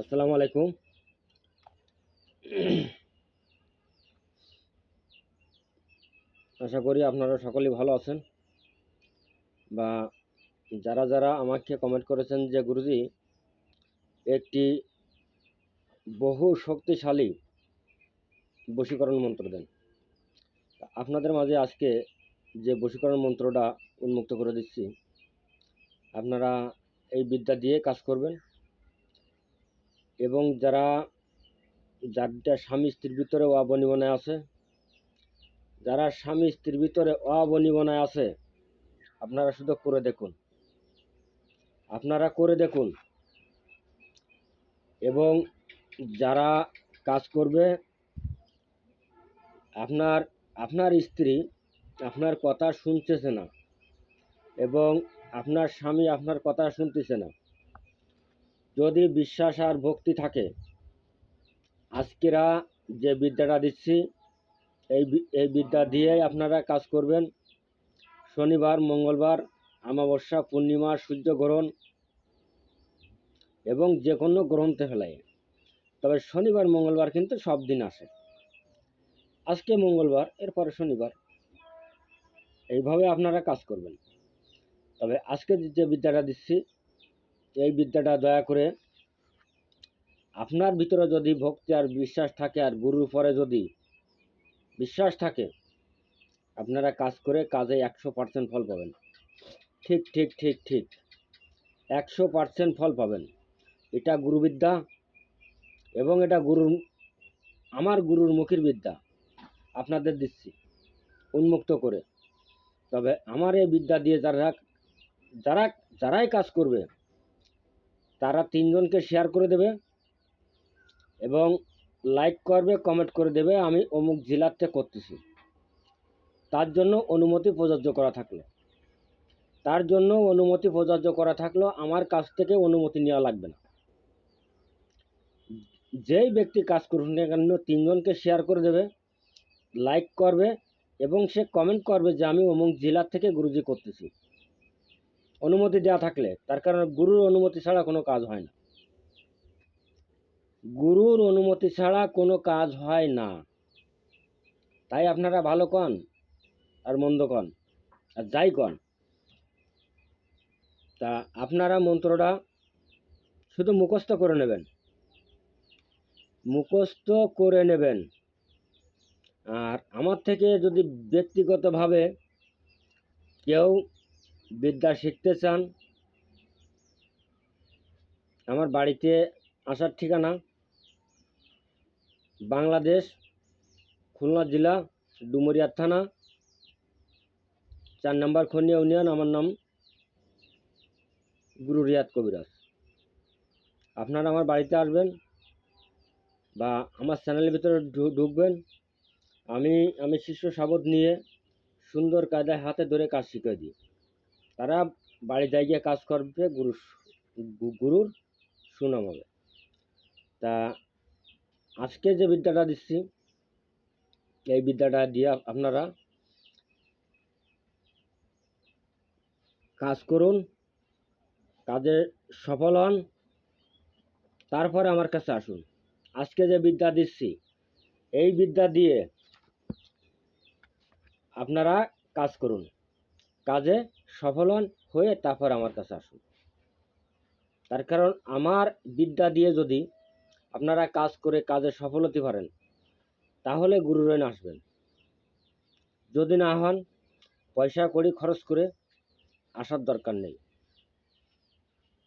আসসালামু আলাইকুম। আশা করি আপনারা সকলেই ভালো আছেন বা যারা যারা আমাকে কমেন্ট করেছেন যে গুরুজি, একটি বহু শক্তিশালী বশীকরণ মন্ত্র দেন। আপনাদের মাঝে আজকে যে বশীকরণ মন্ত্রটা উন্মুক্ত করে দিচ্ছি, আপনারা এই বিদ্যা দিয়ে কাজ করবেন। এবং যারা যাদের স্বামী স্ত্রীর ভিতরে অবনিবনায় আছে, যারা স্বামী স্ত্রীর ভিতরে অবনিবনায় আছে, আপনারা শুধু করে দেখুন। আপনারা করে দেখুন। এবং যারা কাজ করবে, আপনার আপনার স্ত্রী আপনার কথা শুনতেছে না এবং আপনার স্বামী আপনার কথা শুনতেছে না। যদি বিশ্বাস আর ভক্তি থাকে, আজকেরা যে বিদ্যাটা দিচ্ছি, এই এই বিদ্যা দিয়েই আপনারা কাজ করবেন। শনিবার, মঙ্গলবার, অমাবস্যা, পূর্ণিমা সূর্যগ্রহণ এবং যে কোনো গ্রহণতে ফেলায়। তবে শনিবার, মঙ্গলবার কিন্তু সব দিন আসে। আজকে মঙ্গলবার, এরপরে শনিবার, এইভাবে আপনারা কাজ করবেন। তবে আজকে যে বিদ্যাটা দিচ্ছি এই বিদ্যাটা দয়া করে আপনার ভিতরে যদি ভক্তি আর বিশ্বাস থাকে আর গুরুর পরে যদি বিশ্বাস থাকে, আপনারা কাজ করে কাজে একশো পার্সেন্ট ফল পাবেন। ঠিক ঠিক ঠিক ঠিক। একশো পার্সেন্ট ফল পাবেন। এটা গুরুবিদ্যা এবং এটা গুরুর, আমার গুরুর মুখের বিদ্যা। আপনাদের দিচ্ছি উন্মুক্ত করে। তবে আমার এই বিদ্যা দিয়ে যারা যারা, যারাই কাজ করবে তারা তিনজনকে শেয়ার করে দেবে এবং লাইক করবে কমেন্ট করে দেবে, আমি অমুক জেলাতে করতেছি। তার জন্য অনুমতি প্রযোজ্য করা থাকল। তার জন্য অনুমতি প্রযোজ্য করা থাকল, আমার কাছ থেকে অনুমতি নেওয়া লাগবে না। যেই ব্যক্তি কাজ করুন না কেন, তিনজনকে শেয়ার করে দেবে লাইক করবে এবং সে কমেন্ট করবে যে আমি অমুক জেলা থেকে গুরুজি করতেছি। অনুমতি দেওয়া থাকলে, তার কারণে গুরুর অনুমতি ছাড়া কোনো কাজ হয় না। গুরুর অনুমতি ছাড়া কোনো কাজ হয় না। তাই আপনারা ভালো কন আর মন্দ কন, আর যাই কন। তা আপনারা মন্ত্রটা শুধু মুখস্থ করে নেবেন। মুখস্থ করে নেবেন। আর আমার থেকে যদি ব্যক্তিগতভাবে কেউ বিদ্যা শিখতে চান, আমার বাড়িতে আসার ঠিকানা বাংলাদেশ, খুলনা জেলা, ডুমুরিয়া থানা, চার নম্বর খনিয়া ইউনিয়ন, আমার নাম গুরু রিয়াদ কবিরাজ। আপনারা আমার বাড়িতে আসবেন বা আমার চ্যানেলের ভিতরে ঢুকবেন, আমি আমি শিষ্য সাবধ নিয়ে সুন্দর কায়দায় হাতে ধরে কাজ শিখিয়ে দিই। তারা বাড়ি যাই গিয়ে কাজ করবে গুরু গুরুর সুনাম হবে। তা আজকে যে বিদ্যাটা দিচ্ছি, এই বিদ্যাটা দিয়ে আপনারা কাজ করুন, কাজে সফল হন, তারপরে আমার কাছে আসুন। আজকে যে বিদ্যা দিচ্ছি, এই বিদ্যা দিয়ে আপনারা কাজ করুন। কাজে সফল হন হয়ে তারপর আমার কাছে আসুন। তার কারণ আমার বিদ্যা দিয়ে যদি আপনারা কাজ করে কাজে সফল হতে পারেন, তাহলে গুরুরেন আসবেন। যদি না হন, পয়সা কড়ি খরচ করে আসার দরকার নেই।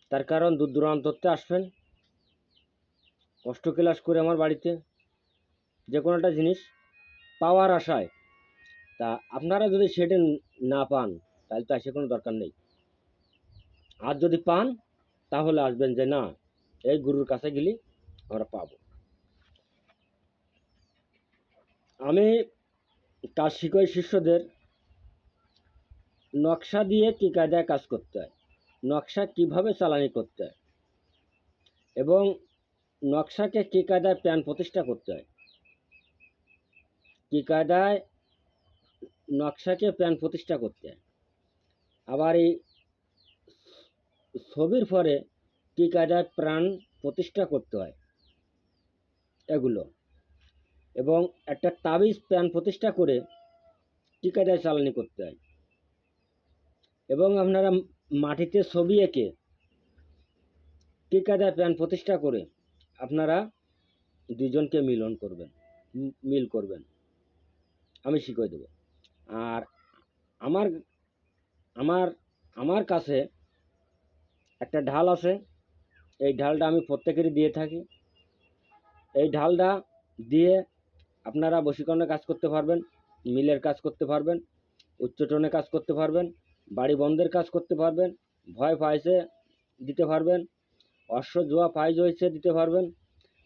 তার কারণ দূর দূরান্ততে আসবেন, কষ্ট ক্লাস করে আমার বাড়িতে যে কোনো একটা জিনিস পাওয়ার আশায়। তা আপনারা যদি সেটা না পান তাহলে তো আসে কোনো দরকার নেই। আর যদি পান, তাহলে আসবেন যে না, এই গুরুর কাছে গেলে আমরা পাবো। আমি তার শিখাই শিষ্যদের নকশা দিয়ে কী কায়দায় কাজ করতে হয়? নকশা কীভাবে চালানি করতে হয়? এবং নকশাকে কী কায়দায় প্যান প্রতিষ্ঠা করতে হয়? কী কায়দায় নকশাকে প্যান প্রতিষ্ঠা করতে হয়? আবার এই ছবির পরে কায়দায় প্রাণ প্রতিষ্ঠা করতে হয় এগুলো। এবং একটা তাবিজ প্রাণ প্রতিষ্ঠা করে টিকাদায় চালানি করতে হয়। এবং আপনারা মাটিতে ছবি এঁকে টিকাদার প্রাণ প্রতিষ্ঠা করে আপনারা দুজনকে মিলন করবেন, মিল করবেন। আমি শিখিয়ে দেবো। আর আমার আমার আমার কাছে একটা ঢাল আছে। এই ঢালটা আমি প্রত্যেকেরই দিয়ে থাকি। এই ঢালটা দিয়ে আপনারা বশীকরণের কাজ করতে পারবেন, মিলের কাজ করতে পারবেন, উচ্চটনে কাজ করতে পারবেন, বাড়ি বন্ধের কাজ করতে পারবেন, ভয় পাইছে দিতে পারবেন, অশ্ব জোয়া পাইজ হয়েছে দিতে পারবেন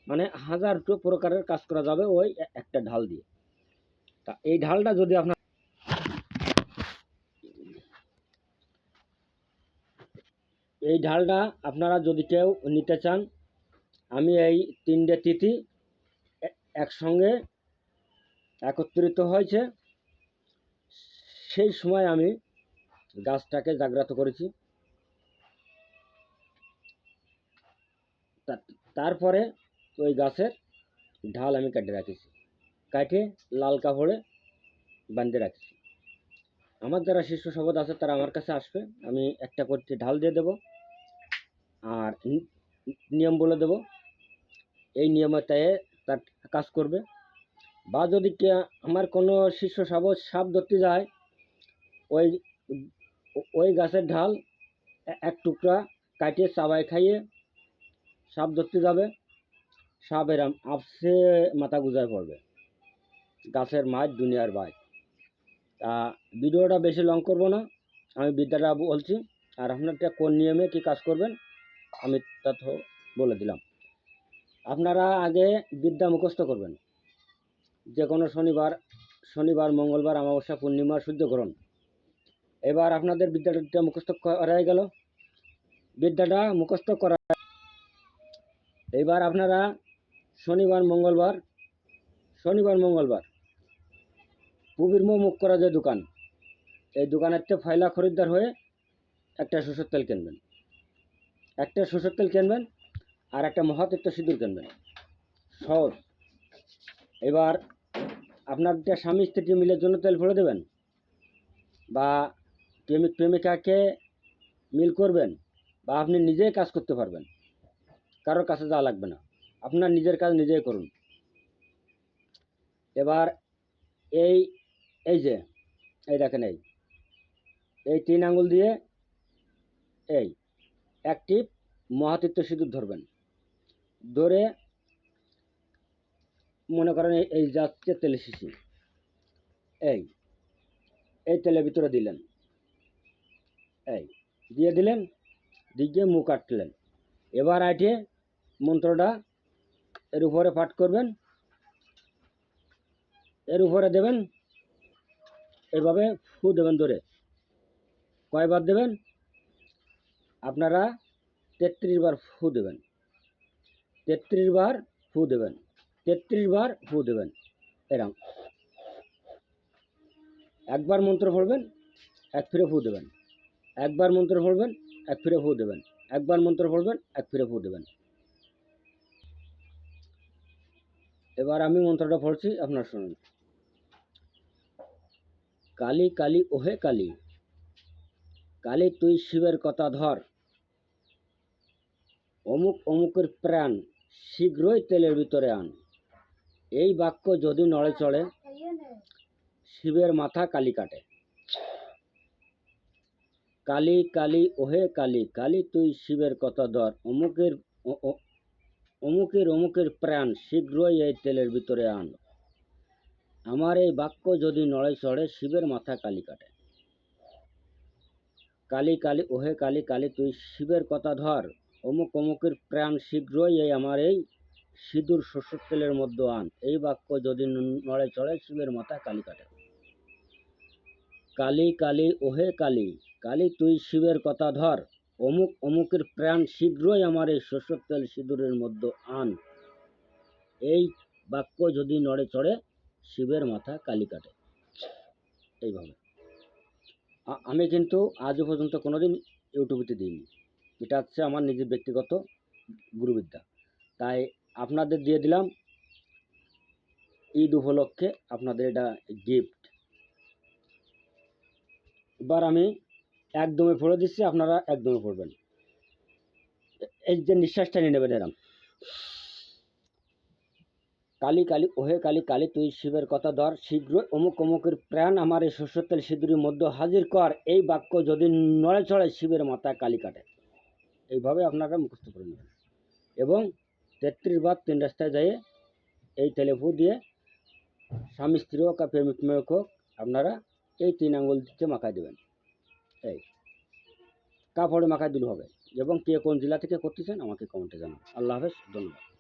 মানে হাজারটো প্রকারের কাজ করা যাবে ওই একটা ঢাল দিয়ে। তা এই ঢালটা যদি আপনার ঢালটা আপনারা যদি কেউ নিতে চান, আমি এই তিনটে তিথি একসঙ্গে একত্রিত হয়েছে। সেই সময় আমি গাছটাকে জাগ্রত করেছি। তারপরে ওই গাছের ঢাল আমি কেটে রাখেছি। কাটে লাল কাপড়ে বাঁধে রাখছি। আমার যারা শিষ্য শপথ আছে তারা আমার কাছে আসবে। আমি একটা করতে ঢাল দিয়ে দেব। আর নিয়ম বলে দেব। এই নিয়মতায় তার কাজ করবে। বা যদি কে আমার কোনো শিষ্য শপথ সাপ ধরতে যায়, ওই ওই গাছের ঢাল এক টুকরা কাটিয়ে চাবাই খাইয়ে সাপ ধরতে যাবে। সাপ এরাম আপসে মাথা গুজায় পড়বে। গাছের মাছ দুনিয়ার বাই। তা ভিডিওটা বেশি লং করব না। আমি বিদ্যাটা বলছি, আর আপনারটা কোন নিয়মে কি কাজ করবেন আমি তা তো বলে দিলাম। আপনারা আগে বিদ্যা মুখস্থ করবেন। যে কোনো শনিবার শনিবার, মঙ্গলবার, অমাবস্যা, পূর্ণিমা সূর্যগ্রহণ এবার আপনাদের বিদ্যাটা মুখস্থ করা গেল। বিদ্যাটা মুখস্থ করা এবার আপনারা শনিবার, মঙ্গলবার শনিবার, মঙ্গলবার, পুবির মুখ করা যে দোকান, এই দোকানের থেকে ফয়লা খরিদ্দার হয়ে একটা সরষের তেল কিনবেন। একটা সরষের তেল কিনবেন আর একটা মহাতীর্থ সিঁদুর কিনবেন। সহজ। এবার আপনার যে স্বামী স্ত্রী মিলের জন্য তেল ভরে দেবেন বা প্রেমিক প্রেমিকাকে মিল করবেন বা আপনি নিজেই কাজ করতে পারবেন। কারোর কাছে যাওয়া লাগবে না। আপনার নিজের কাজ নিজেই করুন। এবার এই এই যে, এই দেখেন এই। এই তিন আঙুল দিয়ে এই। একটি মহাতীর্থ সিঁদুর ধরবেন। ধরে মনে করেন এই- যাচ্ছে তেলের শিশি। এই এই তেলের ভিতরে দিলেন। এই, দিয়ে দিলেন, দিয়ে মুখ আটলেন এবার আইটে মন্ত্রটা এর উপরে পাঠ করবেন। এর উপরে দেবেন, এভাবে ফু দেবেন ধরে। কয়বার দেবেন? আপনারা তেত্রিশ বার ফু দেবেন। তেত্রিশ বার ফু দেবেন। তেত্রিশ বার ফু দেবেন। এরম। একবার মন্ত্র পড়বেন, এক ফিরে ফু দেবেন। একবার মন্ত্র পড়বেন, এক ফিরে ফু দেবেন। একবার মন্ত্র পড়বেন, এক ফিরে ফু দেবেন। এবার আমি মন্ত্রটা পড়ছি, আপনার শুনুন। কালী কালী ওহে কালী কালী তুই শিবের কথা ধর। অমুক অমুকের প্রাণ শীঘ্রই তেলের ভিতরে আন। এই বাক্য যদি নড়ে চড়ে, শিবের মাথা কালি কাটে। কালি কালি, ওহে কালি কালি তুই শিবের কথা ধর। অমুকের অমুকের অমুকের প্রাণ শীঘ্রই এই তেলের ভিতরে আন। আমার এই বাক্য যদি নড়ে চড়ে, শিবের মাথা কালি কাটে। কালি কালি, ওহে কালি কালি তুই শিবের কথা ধর। অমুক অমুকের প্রাণ শীঘ্রই এই আমার এই সিঁদুর শস্যের তেলের মধ্যে আন। এই বাক্য যদি নড়ে চড়ে শিবের মাথা কালি কাটে। কালী কালী, ওহে কালী কালী তুই শিবের কথা ধর। অমুক অমুকের প্রাণ শীঘ্রই আমার এই শস্যের তেল সিঁদুরের মধ্যে আন। এই বাক্য যদি নড়ে চড়ে শিবের মাথা কালি কাটে। এইভাবে। আমি কিন্তু আজও পর্যন্ত কোনোদিন ইউটিউবেতে দিইনি। এটা হচ্ছে আমার নিজের ব্যক্তিগত গুরুবিদ্যা। তাই আপনাদের দিয়ে দিলাম ঈদ উপলক্ষে আপনাদের এটা গিফট এবার আমি একদমই পড়ে দিচ্ছি, আপনারা একদমই পড়বেন। এই যে নিঃশ্বাসটা নিয়ে নেবেন এরম কালী কালী, ওহে কালী কালী, তুই শিবের কথা ধর। শীঘ্র অমুক অমুকের প্রাণ আমার এই শস্য তেল সিঁদুরের মধ্যে হাজির কর। এই বাক্য যদি নড়ে চড়ে শিবের মাথায় কালী কাটে। এইভাবে আপনারা মুখস্থ করে নেবেন। এবং তেত্রিশ বার তিন রাস্তায় যেয়ে এই তেলেপু দিয়ে স্বামী স্ত্রী হোক আর প্রেমিক মেয়ক হোক, আপনারা এই তিন আঙ্গুল দিতে মাখায় দেবেন। এই কাপড়ে মাখায় দিলে হবে। এবং কে কোন জেলা থেকে করতেছেন আমাকে কমেন্টে জানান। আল্লাহ হাফেজ, ধন্যবাদ।